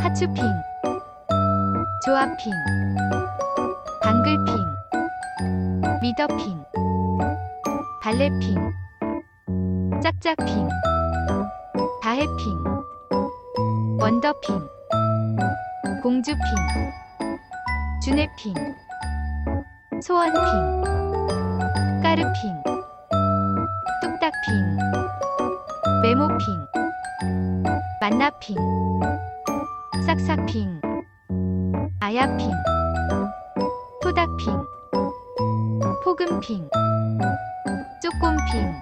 하츄핑 조아핑 방글핑 미더핑 발레핑 짝짝핑 다해핑 원더핑 공주핑 주네핑 소원핑 까르핑 뚝딱핑 메모핑 만나핑 싹싹핑 아야핑 토닥핑 포근핑 쪼꼼핑